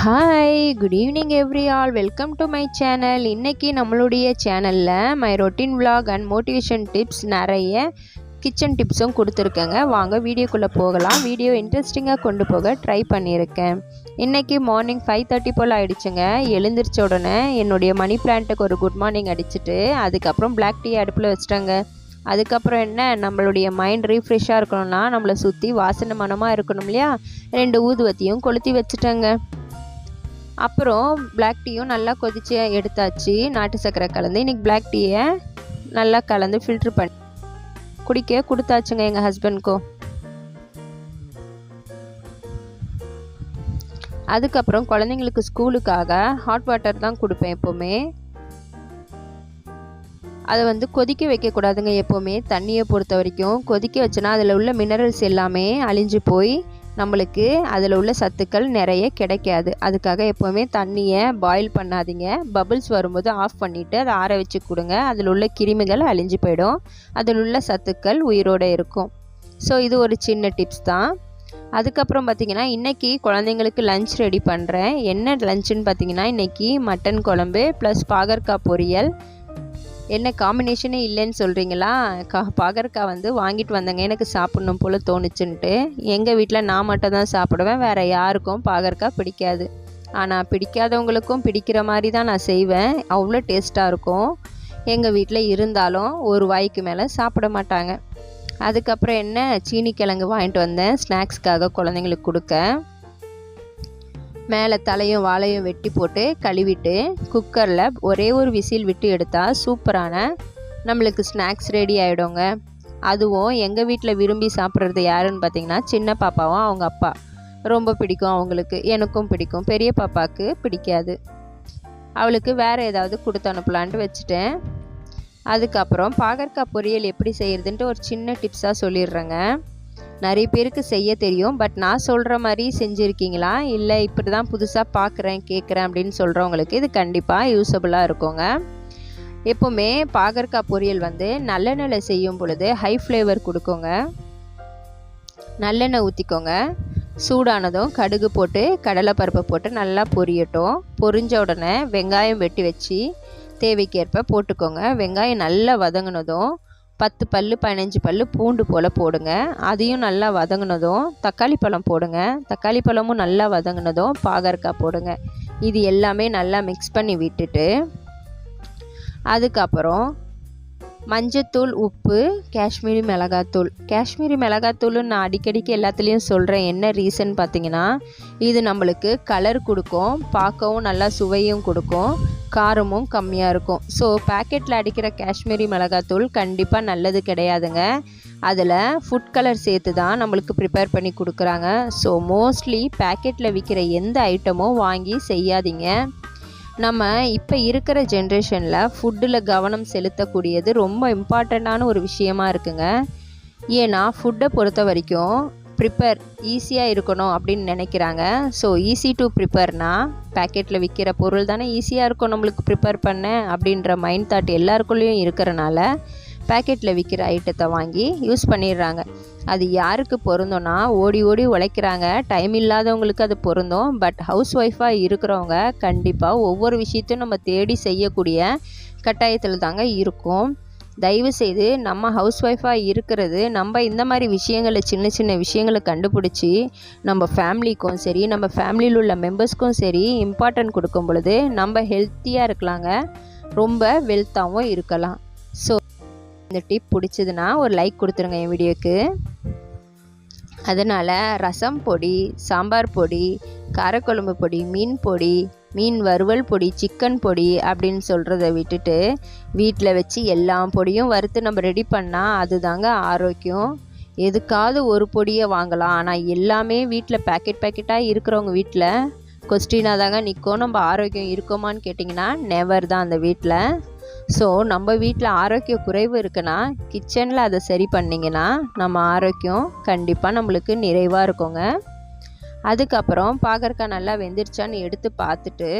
Hi good evening every all welcome to my channel இன்றைக்கி நம்மளுடைய சேனலில் my routine vlog and motivation tips நிறைய kitchen டிப்ஸும் கொடுத்துருக்கேங்க. வாங்க வீடியோக்குள்ளே போகலாம். வீடியோ இன்ட்ரெஸ்டிங்காக கொண்டு போக ட்ரை பண்ணியிருக்கேன். இன்றைக்கி மார்னிங் ஃபைவ் தேர்ட்டி போல் ஆகிடுச்சுங்க எழுந்திரிச்ச உடனே என்னுடைய மணி பிளான்ட்டுக்கு ஒரு குட் மார்னிங் அடிச்சுட்டு அதுக்கப்புறம் பிளாக் டீ அடுப்பில் வச்சிட்டேங்க. அதுக்கப்புறம் என்ன நம்மளுடைய மைண்ட் ரீஃப்ரெஷ்ஷாக இருக்கணும்னா நம்மளை சுற்றி வாசனை மனமாக இருக்கணும் இல்லையா? ரெண்டு ஊதுவத்தியும் கொளுத்தி வச்சுட்டேங்க. அப்புறம் பிளாக் டீயும் நல்லா கொதிச்சு எடுத்தாச்சு. நாட்டு சர்க்கரை கலந்து. இன்றைக்கி பிளாக் டீயை நல்லா கலந்து ஃபில்ட்ரு பண்ணி குடிக்க கொடுத்தாச்சுங்க எங்கள் ஹஸ்பண்ட்க்கும் அதுக்கப்புறம் குழந்தைங்களுக்கு ஸ்கூலுக்காக ஹாட் வாட்டர் தான் கொடுப்பேன் எப்போவுமே. அதை வந்து கொதிக்க வைக்கக்கூடாதுங்க எப்போவுமே. தண்ணியை பொறுத்த வரைக்கும். கொதிக்க வச்சுனா அதில் உள்ள மினரல்ஸ் எல்லாமே அழிஞ்சு போய் நம்மளுக்கு அதில் உள்ள சத்துக்கள் நிறைய கிடைக்காது. அதுக்காக எப்போவுமே தண்ணியை பாயில் பண்ணாதீங்க. பபிள்ஸ் வரும்போது ஆஃப் பண்ணிவிட்டு அதை ஆற வச்சு கொடுங்க. அதில் உள்ள கிருமிகள் அழிஞ்சு போயிடும். அதில் உள்ள சத்துக்கள் உயிரோடு இருக்கும். ஸோ இது ஒரு சின்ன டிப்ஸ் தான். அதுக்கப்புறம் பார்த்திங்கன்னா இன்றைக்கி குழந்தைங்களுக்கு லஞ்ச் ரெடி பண்ணுறேன் என்ன லஞ்சுன்னு பார்த்தீங்கன்னா இன்றைக்கி மட்டன் குழம்பு ப்ளஸ் பாகற்காய் பொரியல் என்ன காம்பினேஷனே இல்லைன்னு சொல்கிறீங்களா கா பாகற்காய் வந்து வாங்கிட்டு வந்தேங்க. எனக்கு சாப்பிட்ணும் போல் தோணுச்சுன்ட்டு. எங்கள் வீட்டில் நான் மட்டும் தான் சாப்பிடுவேன். வேறு யாருக்கும் பாகற்காய் பிடிக்காது. ஆனால் பிடிக்காதவங்களுக்கும் பிடிக்கிற மாதிரி தான் நான் செய்வேன். அவ்வளோ டேஸ்ட்டாக இருக்கும். எங்கள் வீட்டில் இருந்தாலும் ஒரு வாய்க்கு மேலே சாப்பிட மாட்டாங்க. அதுக்கப்புறம் என்ன? சீனி கிழங்கு வாங்கிட்டு வந்தேன். ஸ்நாக்ஸ்க்காக குழந்தைங்களுக்கு கொடுக்க மேலே தலையும் வாழையும் வெட்டி போட்டு கழுவிட்டு குக்கரில் ஒரே ஒரு விசில் விட்டு எடுத்தால் சூப்பரான நம்மளுக்கு ஸ்நாக்ஸ் ரெடி ஆகிடுங்க அதுவும் எங்கள் வீட்டில் விரும்பி சாப்பிட்றது யாருன்னு பார்த்தீங்கன்னா சின்ன பாப்பாவும் அவங்க அப்பா. ரொம்ப பிடிக்கும் அவங்களுக்கு. எனக்கும் பிடிக்கும். பெரிய பாப்பாவுக்கு பிடிக்காது. அவளுக்கு வேறு ஏதாவது கொடுத்து அனுப்பலான்ட்டு வச்சுட்டேன். அதுக்கப்புறம் பாகற்காய் பொரியல் எப்படி செய்கிறதுன்ட்டு ஒரு சின்ன டிப்ஸாக சொல்லிடுறேங்க. நிறைய பேருக்கு செய்ய தெரியும். பட் நான் சொல்கிற மாதிரி செஞ்சுருக்கீங்களா? இல்லை இப்படி தான் புதுசாக பார்க்குறேன் கேட்குறேன் அப்படின்னு சொல்கிறவங்களுக்கு இது கண்டிப்பாக யூஸபுளாக இருக்குங்க. எப்போவுமே பாகற்காய் பொரியல் வந்து நல்லெண்ணெயில் செய்யும் பொழுது ஹை ஃப்ளேவர் கொடுக்குங்க. நல்லெண்ணெய் ஊற்றிக்கோங்க சூடானதும் கடுகு போட்டு கடலைப்பருப்பை போட்டு நல்லா பொரியட்டும். பொரிஞ்ச உடனே வெங்காயம் வெட்டி வச்சு தேவைக்கேற்ப போட்டுக்கோங்க. வெங்காயம் நல்லா வதங்கினதும் பத்து பல் பதினஞ்சு பல் பூண்டு போல் போடுங்க. அதையும் நல்லா வதங்கினதும் தக்காளி பழம் போடுங்க. தக்காளி பழமும் நல்லா வதங்கினதும் பாகற்காய் போடுங்க. இது எல்லாமே நல்லா மிக்ஸ் பண்ணி விட்டுட்டு அதுக்கப்புறம் மஞ்சத்தூள் உப்பு காஷ்மீரி மிளகாத்தூள். காஷ்மீரி மிளகாத்தூள் நான் அடிக்கடிக்கு எல்லாத்துலேயும் சொல்கிறேன் என்ன ரீசன் பார்த்தீங்கன்னா இது நம்மளுக்கு கலர் கொடுக்கும் பார்க்கவும் நல்லா சுவையும் கொடுக்கும். காரமும் கம்மியாக இருக்கும். ஸோ பேக்கெட்டில் அடிக்கிற காஷ்மீரி மிளகாத்தூள் கண்டிப்பாக நல்லது கிடையாதுங்க. அதில் ஃபுட் கலர் சேர்த்து தான் நம்மளுக்கு ப்ரிப்பேர் பண்ணி கொடுக்குறாங்க. ஸோ மோஸ்ட்லி பேக்கெட்டில் விற்கிற எந்த ஐட்டமும் வாங்கி செய்யாதீங்க. நம்ம இப்போ இருக்கிற ஜென்ரேஷனில் ஃபுட்டில் கவனம் செலுத்தக்கூடியது ரொம்ப இம்பார்ட்டண்ட்டான ஒரு விஷயமா இருக்குங்க. ஏன்னா ஃபுட்டை பொறுத்த வரைக்கும் ப்ரிப்பேர் ஈஸியாக இருக்கணும் அப்படின்னு நினைக்கிறாங்க. ஸோ ஈஸி டு ப்ரிப்பேர்னால் பேக்கெட்டில் விற்கிற பொருள் தானே ஈஸியாக இருக்கும் நம்மளுக்கு ப்ரிப்பேர் பண்ண அப்படின்ற மைண்ட் தாட் எல்லாருக்குள்ளேயும் இருக்கிறனால பேக்கெட்டில் விற்கிற ஐட்டத்தை வாங்கி யூஸ் பண்ணிடுறாங்க. அது யாருக்கு பொருந்தோன்னா ஓடி ஓடி உழைக்கிறாங்க. டைம் இல்லாதவங்களுக்கு அது பொருந்தும். பட் ஹவுஸ் ஒய்ஃபாக இருக்கிறவங்க கண்டிப்பாக ஒவ்வொரு விஷயத்தையும் நம்ம தேடி செய்யக்கூடிய கட்டாயத்தில் தாங்க இருக்கும். தயவு செய்து நம்ம ஹவுஸ் ஒய்ஃபாக இருக்கிறது நம்ம இந்த மாதிரி விஷயங்களை சின்ன சின்ன விஷயங்களை கண்டுபிடிச்சி நம்ம ஃபேமிலிக்கும் சரி நம்ம ஃபேமிலியில் உள்ள மெம்பர்ஸ்க்கும் சரி இம்பார்ட்டன்ட் கொடுக்கும் பொழுது நம்ம ஹெல்த்தியாக இருக்கலாங்க. ரொம்ப வெல்த்தாகவும் இருக்கலாம். ஸோ இந்த டிப் பிடிச்சதுன்னா ஒரு லைக் கொடுத்துருங்க என் வீடியோக்கு. அதனால் ரசம் பொடி சாம்பார் பொடி காரக்குழம்பு பொடி மீன் பொடி மீன் வறுவல் பொடி சிக்கன் பொடி அப்படின்னு சொல்கிறத விட்டுட்டு வீட்டில் வச்சு எல்லா பொடியும் வறுத்து நம்ம ரெடி பண்ணால் அதுதாங்க ஆரோக்கியம். எதுக்காவது ஒரு பொடியை வாங்கலாம். ஆனால் எல்லாமே வீட்டில் பேக்கெட் பேக்கெட்டாக இருக்கிறவங்க வீட்டில் கொஸ்டினாக தாங்க நிற்கும் நம்ம ஆரோக்கியம் இருக்கோமான்னு கேட்டிங்கன்னா நெவர் தான் அந்த வீட்டில் ஸோ நம்ம வீட்டில் ஆரோக்கிய குறைவு இருக்குன்னா கிச்சனில் அதை சரி பண்ணிங்கன்னா நம்ம ஆரோக்கியம் கண்டிப்பாக நம்மளுக்கு நிறைவாக இருக்குங்க. அதுக்கப்புறம் பாகற்காய் நல்லா வெந்துருச்சான்னு எடுத்து பார்த்துட்டு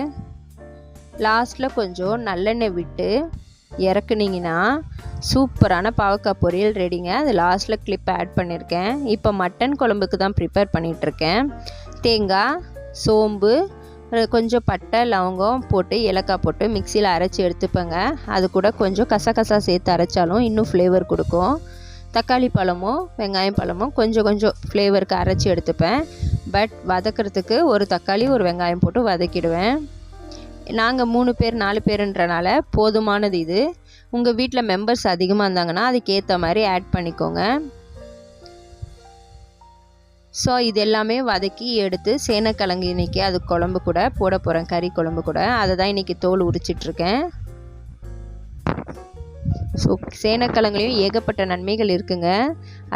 லாஸ்ட்டில் கொஞ்சம் நல்லெண்ணெய் விட்டு இறக்குனீங்கன்னா சூப்பரான பாவக்காய் பொரியல் ரெடிங்க அது லாஸ்ட்டில் கிளிப் ஆட் பண்ணியிருக்கேன் இப்போ மட்டன் குழம்புக்கு தான் ப்ரிப்பேர் பண்ணிகிட்ருக்கேன் தேங்காய் சோம்பு கொஞ்சம் பட்டை லவங்கம் போட்டு ஏலக்காய் போட்டு மிக்சியில் அரைச்சி எடுத்துப்பேங்க. அது கூட கொஞ்சம் கசகசா சேர்த்து அரைச்சாலும் இன்னும் ஃப்ளேவர் கொடுக்கும். தக்காளி பழமும் வெங்காயம் பழமும் கொஞ்சம் கொஞ்சம் ஃப்ளேவருக்கு அரைச்சி எடுத்துப்பேன். பட் வதக்கிறதுக்கு ஒரு தக்காளி ஒரு வெங்காயம் போட்டு வதக்கிடுவேன். நாங்கள் மூணு பேர் நாலு பேருன்றனால போதுமானது இது. உங்கள் வீட்டில் மெம்பர்ஸ் அதிகமாக இருந்தாங்கன்னா அதுக்கேற்ற மாதிரி ஆட் பண்ணிக்கோங்க. ஸோ இது எல்லாமே வதக்கி எடுத்து சேனக்கிழங்கு இன்றைக்கி அது குழம்பு கூட போட போகிறேன் கறி குழம்பு கூட. அதை தான் இன்றைக்கி தோல் உரிச்சிட்ருக்கேன் ஸோ சேனக்கிழங்குலையும் ஏகப்பட்ட நன்மைகள் இருக்குங்க.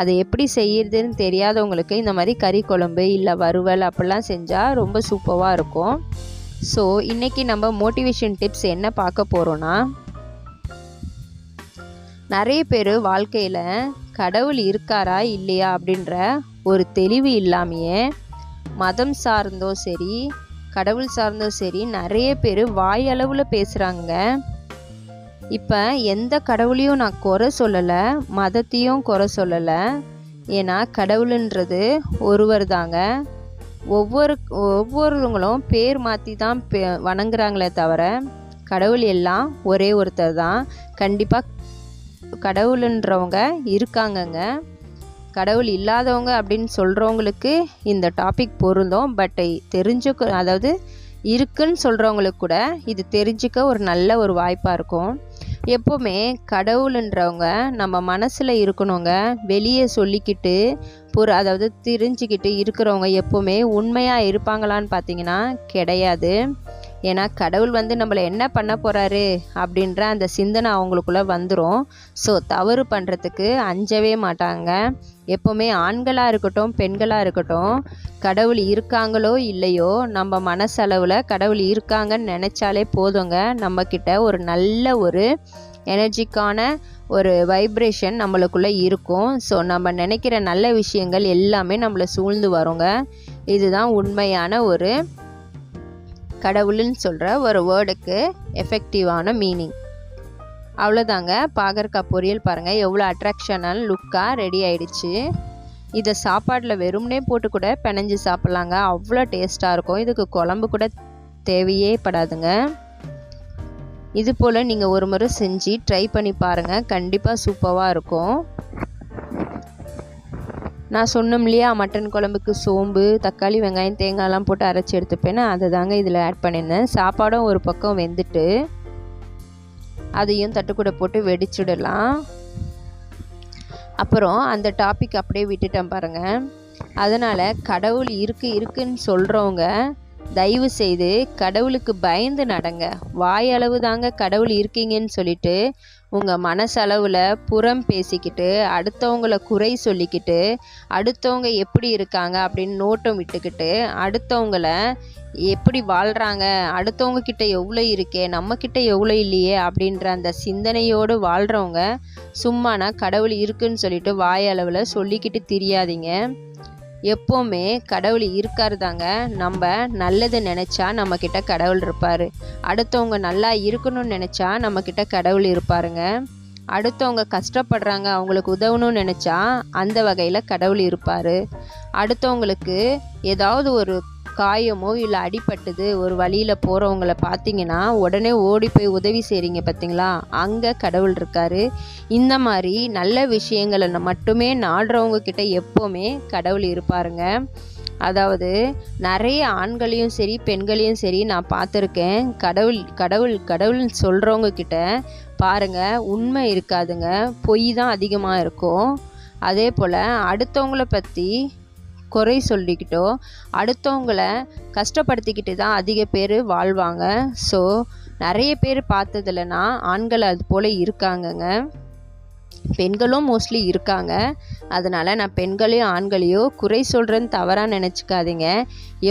அதை எப்படி செய்யறதுன்னு தெரியாதவங்களுக்கு இந்த மாதிரி கறி குழம்பு இல்லை வறுவல் அப்படிலாம் செஞ்சால் ரொம்ப சூப்பராக இருக்கும். ஸோ இன்றைக்கி நம்ம மோட்டிவேஷன் டிப்ஸ் என்ன பார்க்க போகிறோன்னா நிறைய பேர் வாழ்க்கையில் கடவுள் இருக்காரா இல்லையா அப்படின்ற ஒரு தெளிவு இல்லாமையே மதம் சார்ந்தோ சரி கடவுள் சார்ந்தோ சரி நிறைய பேர் வாயளவில் பேசுகிறாங்க இப்போ எந்த கடவுளையும் நான் குறை சொல்லலை மதத்தையும் குறை சொல்லலை. ஏன்னா கடவுளுன்றது ஒருவர் தாங்க ஒவ்வொரு ஒவ்வொருவங்களும் பேர் மாற்றி தான் பே வணங்குறாங்களே தவிர கடவுள் எல்லாம் ஒரே ஒருத்தர் தான். கண்டிப்பாக கடவுளுன்றவங்க இருக்காங்கங்க. கடவுள் இல்லாதவங்க அப்படின்னு சொல்கிறவங்களுக்கு இந்த டாபிக் பொருந்தும். பட் தெரிஞ்சுக்க அதாவது இருக்குன்னு சொல்கிறவங்களுக்கு கூட இது தெரிஞ்சுக்க ஒரு நல்ல ஒரு வாய்ப்பாக இருக்கும். எப்போவுமே கடவுளுன்றவங்க நம்ம மனசில் இருக்கணுங்க. வெளியே சொல்லிக்கிட்டு புற அதாவது தெரிஞ்சுக்கிட்டு இருக்கிறவங்க எப்போவுமே உண்மையாக இருப்பாங்களான்னு பார்த்தீங்கன்னா கிடையாது. ஏன்னா கடவுள் வந்து நம்மளை என்ன பண்ண போகிறாரு அப்படின்ற அந்த சிந்தனை அவங்களுக்குள்ளே வந்துடும் ஸோ தவறு பண்ணுறதுக்கு அஞ்சவே மாட்டாங்க. எப்போவுமே ஆண்களாக இருக்கட்டும் பெண்களாக இருக்கட்டும் கடவுள் இருக்காங்களோ இல்லையோ நம்ம மனசளவில் கடவுள் இருக்காங்கன்னு நினச்சாலே போதுங்க. நம்மக்கிட்ட ஒரு நல்ல ஒரு எனர்ஜிக்கான ஒரு வைப்ரேஷன் நம்மளுக்குள்ளே இருக்கும். ஸோ நம்ம நினைக்கிற நல்ல விஷயங்கள் எல்லாமே நம்மளை சூழ்ந்து வருங்க. இதுதான் உண்மையான ஒரு கடவுள்னு சொல்கிற ஒரு வேர்டுக்கு எஃபெக்டிவான மீனிங் அவ்வளோதாங்க பாகற்காய் பொரியல் பாருங்கள் எவ்வளோ அட்ராக்ஷனான லுக்காக ரெடி ஆயிடுச்சு. இதை சாப்பாட்டில் வெறும்னே போட்டு கூட பிணைஞ்சு சாப்பிட்லாங்க. அவ்வளோ டேஸ்ட்டாக இருக்கும். இதுக்கு குழம்பு கூட தேவையே படாதுங்க. இது போல் நீங்கள் ஒரு முறை செஞ்சு ட்ரை பண்ணி பாருங்கள் கண்டிப்பாக சூப்பராக இருக்கும். நான் சொன்னோம் இல்லையா மட்டன் குழம்புக்கு சோம்பு தக்காளி வெங்காயம் தேங்காயெல்லாம் போட்டு அரைச்சி எடுத்துப்பேன்னு? அதை தாங்க இதில் ஆட் பண்ணியிருந்தேன். சாப்பாடும் ஒரு பக்கம் வெந்துட்டு அதையும் தட்டுக்கூட போட்டு வெடிச்சுடலாம். அப்புறம் அந்த டாபிக் அப்படியே விட்டுட்டேன் பாருங்கள் அதனால் கடவுள் இருக்குது இருக்குன்னு சொல்கிறவங்க தயவு செய்து கடவுளுக்கு பயந்து நடங்க. வாயளவு தாங்க கடவுள் இருக்கீங்கன்னு சொல்லிட்டு உங்கள் மனசளவில் புறம் பேசிக்கிட்டு அடுத்தவங்கள குறை சொல்லிக்கிட்டு அடுத்தவங்க எப்படி இருக்காங்க அப்படின்னு நோட்டம் விட்டுக்கிட்டு அடுத்தவங்கள எப்படி வாழ்கிறாங்க அடுத்தவங்க கிட்ட எவ்வளோ இருக்கே நம்மக்கிட்ட எவ்வளோ இல்லையே அப்படின்ற அந்த சிந்தனையோடு வாழ்கிறவங்க சும்மானா கடவுள் இருக்குன்னு சொல்லிட்டு வாயளவில் சொல்லிக்கிட்டு தெரியாதீங்க. எப்போவுமே கடவுள் இருக்காரு தாங்க நம்ம நல்லது நினச்சா நம்மக்கிட்ட கடவுள் இருப்பார். அடுத்தவங்க நல்லா இருக்கணும்னு நினச்சா நம்மக்கிட்ட கடவுள் இருப்பாருங்க. அடுத்தவங்க கஷ்டப்படுறாங்க அவங்களுக்கு உதவணும்னு நினச்சா அந்த வகையில் கடவுள் இருப்பார். அடுத்தவங்களுக்கு ஏதாவது ஒரு காயமோ இல்லை அடிபட்டுது ஒரு வழியில் போகிறவங்கள பார்த்தீங்கன்னா உடனே ஓடி போய் உதவி செய்கிறீங்க பார்த்தீங்களா அங்கே கடவுள் இருக்கார். இந்த மாதிரி நல்ல விஷயங்களை மட்டுமே நாடுறவங்க கிட்ட எப்போவுமே கடவுள் இருப்பாருங்க. அதாவது நிறைய ஆண்களையும் சரி பெண்களையும் சரி நான் பார்த்துருக்கேன் கடவுள் கடவுள் கடவுள்னு சொல்கிறவங்க கிட்ட பாருங்கள் உண்மை இருக்காதுங்க. பொய் தான் அதிகமாக இருக்கும். அதே போல் அடுத்தவங்கள பற்றி குறை சொல்லிக்கிட்டோ அடுத்தவங்கள கஷ்டப்படுத்திக்கிட்டு தான் அதிக பேர் வாழ்வாங்க. ஸோ நிறைய பேர் பார்த்ததுலனா ஆண்கள் அது போல் இருக்காங்கங்க. பெண்களும் மோஸ்ட்லி இருக்காங்க. அதனால் நான் பெண்களையும் ஆண்களையோ குறை சொல்கிறேன்னு தவறாக நினச்சிக்காதீங்க.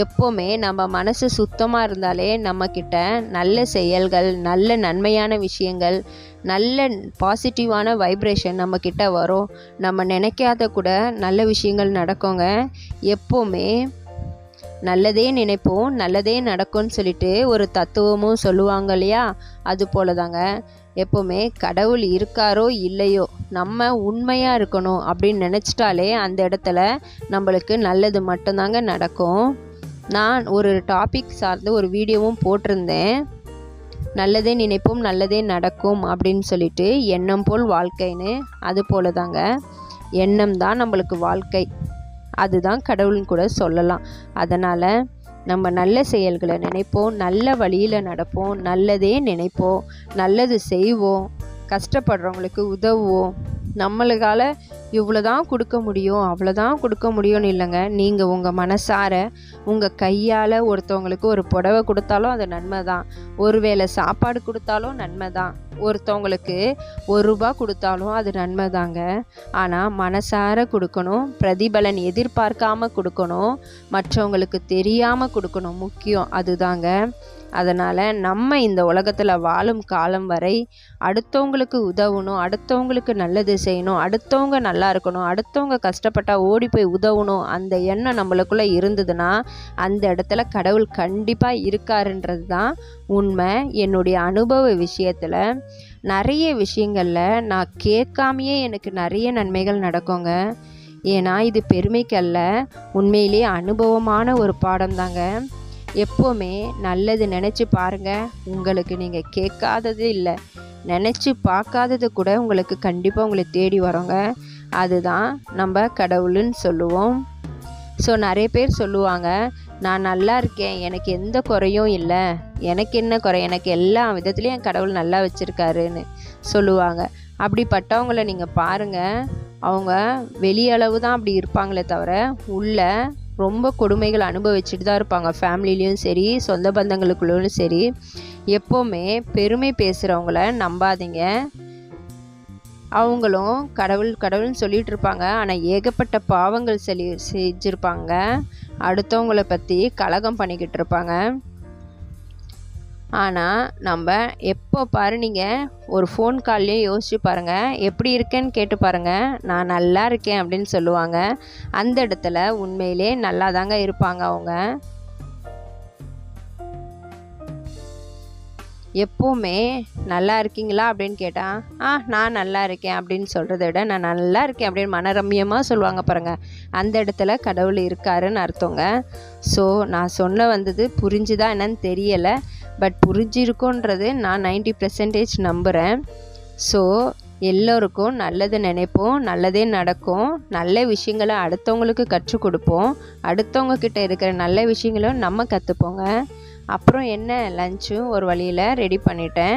எப்போவுமே நம்ம மனசு சுத்தமாக இருந்தாலே நம்மக்கிட்ட நல்ல செயல்கள் நல்ல நன்மையான விஷயங்கள் நல்ல பாசிட்டிவான வைப்ரேஷன் நம்மக்கிட்ட வரும். நம்ம நினைக்காத கூட நல்ல விஷயங்கள் நடக்குங்க. எப்போவுமே நல்லதே நினைப்போம் நல்லதே நடக்கும்னு சொல்லிட்டு ஒரு தத்துவமும் சொல்லுவாங்க இல்லையா? அது போல தாங்க எப்போவுமே கடவுள் இருக்காரோ இல்லையோ நம்ம உண்மையாக இருக்கணும் அப்படின்னு நினச்சிட்டாலே அந்த இடத்துல நம்மளுக்கு நல்லது மட்டும்தாங்க நடக்கும். நான் ஒரு டாபிக் சார்ந்து ஒரு வீடியோவும் போட்டிருந்தேன். நல்லதே நினைப்போம் நல்லதே நடக்கும் அப்படின்னு சொல்லிட்டு எண்ணம் போல் வாழ்க்கைன்னு அது போல தாங்க எண்ணம் தான் நம்மளுக்கு வாழ்க்கை. அதுதான் கடவுள்னு கூட சொல்லலாம். அதனால் நம்ம நல்ல செயல்களை நினைப்போம் நல்ல வழியில் நடப்போம் நல்லதே நினைப்போம் நல்லது செய்வோம் கஷ்டப்படுறவங்களுக்கு உதவுவோம். நம்மளுக்கால இவ்வளோ தான் கொடுக்க முடியும் அவ்வளோ தான் கொடுக்க முடியும்னு இல்லைங்க. நீங்கள் உங்கள் மனசார உங்கள் கையால் ஒருத்தவங்களுக்கு ஒரு புடவை கொடுத்தாலும் அது நன்மை தான் ஒரு வேளை சாப்பாடு கொடுத்தாலும் நன்மை தான் ஒருத்தவங்களுக்கு ஒரு ரூபா கொடுத்தாலும் அது நன்மை தாங்க ஆனால் மனசார கொடுக்கணும் பிரதிபலன் எதிர்பார்க்காம கொடுக்கணும் மற்றவங்களுக்கு தெரியாமல் கொடுக்கணும் முக்கியம் அதுதாங்க. அதனால் நம்ம இந்த உலகத்தில் வாழும் காலம் வரை அடுத்தவங்களுக்கு உதவணும் அடுத்தவங்களுக்கு நல்லது செய்யணும் அடுத்தவங்க நல்லா இருக்கணும் அடுத்தவங்க கஷ்டப்பட்டால் ஓடி போய் உதவணும் அந்த எண்ணம் நம்மளுக்குள்ளே இருந்ததுன்னா அந்த இடத்துல கடவுள் கண்டிப்பாக இருக்காருன்றது தான் உண்மை. என்னுடைய அனுபவ விஷயத்தில் நிறைய விஷயங்களில் நான் கேட்காமையே எனக்கு நிறைய நன்மைகள் நடக்குங்க. ஏன்னா இது பெருமைக்கல்ல உண்மையிலேயே அனுபவமான ஒரு பாடம் தாங்க எப்போவுமே நல்லது நினச்சி பாருங்கள் உங்களுக்கு நீங்கள் கேட்காதது இல்லை. நினச்சி பார்க்காதது கூட உங்களுக்கு கண்டிப்பாக உங்களை தேடி வரோங்க. அதுதான் நம்ம கடவுளுன்னு சொல்லுவோம். ஸோ நிறைய பேர் சொல்லுவாங்க நான் நல்லா இருக்கேன் எனக்கு எந்த குறையும் இல்லை. எனக்கு என்ன குறை? எனக்கு எல்லா விதத்துலேயும் என் கடவுள் நல்லா வச்சுருக்காருன்னு சொல்லுவாங்க. அப்படிப்பட்டவங்களை நீங்கள் பாருங்கள் அவங்க வெளியளவு தான் அப்படி இருப்பாங்களே தவிர உள்ள ரொம்ப கொடுமைகள் அனுபவிச்சுட்டு தான் இருப்பாங்க. ஃபேமிலிலையும் சரி சொந்த பந்தங்களுக்குள்ளும் சரி. எப்போவுமே பெருமை பேசுகிறவங்கள நம்பாதீங்க. அவங்களும் கடவுள் கடவுள்னு சொல்லிகிட்டு இருப்பாங்க. ஆனால் ஏகப்பட்ட பாவங்கள் செலி செஞ்சுருப்பாங்க. அடுத்தவங்களை பற்றி கலகம் பண்ணிக்கிட்டு இருப்பாங்க. ஆனால் நம்ம எப்போ பாரு நீங்கள் ஒரு ஃபோன் கால்லையும் யோசிச்சு பாருங்கள் எப்படி இருக்கேன்னு கேட்டு பாருங்கள் நான் நல்லா இருக்கேன் அப்படின்னு சொல்லுவாங்க. அந்த இடத்துல உண்மையிலே நல்லா தாங்க இருப்பாங்க அவங்க. எப்போவுமே நல்லா இருக்கீங்களா அப்படின்னு கேட்டால் ஆ நான் நல்லா இருக்கேன் அப்படின்னு சொல்கிறத விட நான் நல்லா இருக்கேன் அப்படின்னு மனரம்யமாக சொல்லுவாங்க பாருங்கள் அந்த இடத்துல கடவுள் இருக்காருன்னு அர்த்தங்க. ஸோ நான் சொன்ன வந்தது புரிஞ்சுதா என்னன்னு தெரியலை. பட் புரிஞ்சிருக்கோன்றது நான் நைன்டி பர்சன்டேஜ் நம்புகிறேன் ஸோ எல்லோருக்கும் நல்லது நினைப்போம் நல்லதே நடக்கும். நல்ல விஷயங்களை அடுத்தவங்களுக்கு கற்றுக் கொடுப்போம். அடுத்தவங்க கிட்ட இருக்கிற நல்ல விஷயங்களும் நம்ம கற்றுப்போங்க அப்புறம் என்ன லஞ்சும் ஒரு வழியில் ரெடி பண்ணிட்டேன்.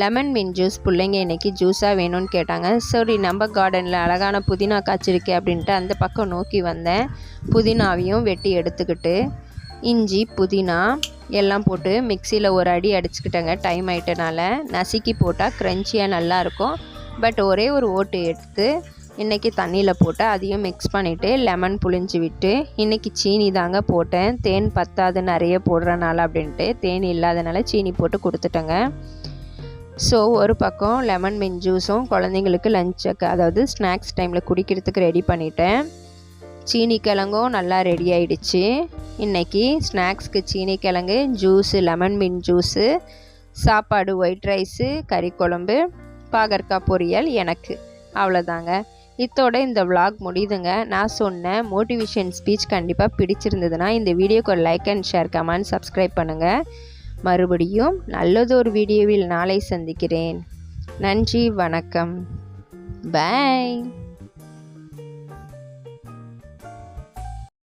லெமன் மீன் ஜூஸ் பிள்ளைங்க இன்றைக்கி ஜூஸாக வேணும்னு கேட்டாங்க. சரி நம்ம கார்டனில் அழகான புதினா காய்ச்சிருக்கே அப்படின்ட்டு அந்த பக்கம் நோக்கி வந்தேன். புதினாவையும் வெட்டி எடுத்துக்கிட்டு இஞ்சி புதினா எல்லாம் போட்டு மிக்சியில் ஒரு அடி அடிச்சுக்கிட்டேங்க. டைம் ஆகிட்டனால நசுக்கி போட்டால் க்ரன்ச்சியாக நல்லாயிருக்கும். பட் ஒரே ஒரு ஓட்டு எடுத்து இன்றைக்கி தண்ணியில் போட்டு அதையும் மிக்ஸ் பண்ணிவிட்டு லெமன் புளிஞ்சு விட்டு இன்றைக்கி சீனி தாங்க போட்டேன். தேன் பத்தாது நிறைய போடுறனால அப்படின்ட்டு தேன் இல்லாதனால சீனி போட்டு கொடுத்துட்டேங்க. ஸோ ஒரு பக்கம் லெமன் மின் ஜூஸும் குழந்தைங்களுக்கு லஞ்சுக்கு அதாவது ஸ்நாக்ஸ் டைமில் குடிக்கிறதுக்கு ரெடி பண்ணிட்டேன். சீனி கிழங்கும் நல்லா ரெடி ஆயிடுச்சு. இன்றைக்கி ஸ்நாக்ஸ்க்கு சீனி கிழங்கு ஜூஸு லெமன் மின் ஜூஸு சாப்பாடு ஒயிட் ரைஸு கறி குழம்பு பாகற்காய் பொரியல் எனக்கு. அவ்வளோதாங்க இத்தோட இந்த விலாக் முடியுதுங்க. நான் சொன்ன மோட்டிவேஷன் ஸ்பீச் கண்டிப்பாக பிடிச்சிருந்ததுன்னா இந்த வீடியோக்கு ஒரு like and share comment subscribe பண்ணுங்கள் மறுபடியும் நல்லதொரு வீடியோவில் நாளை சந்திக்கிறேன். நன்றி வணக்கம். பாய்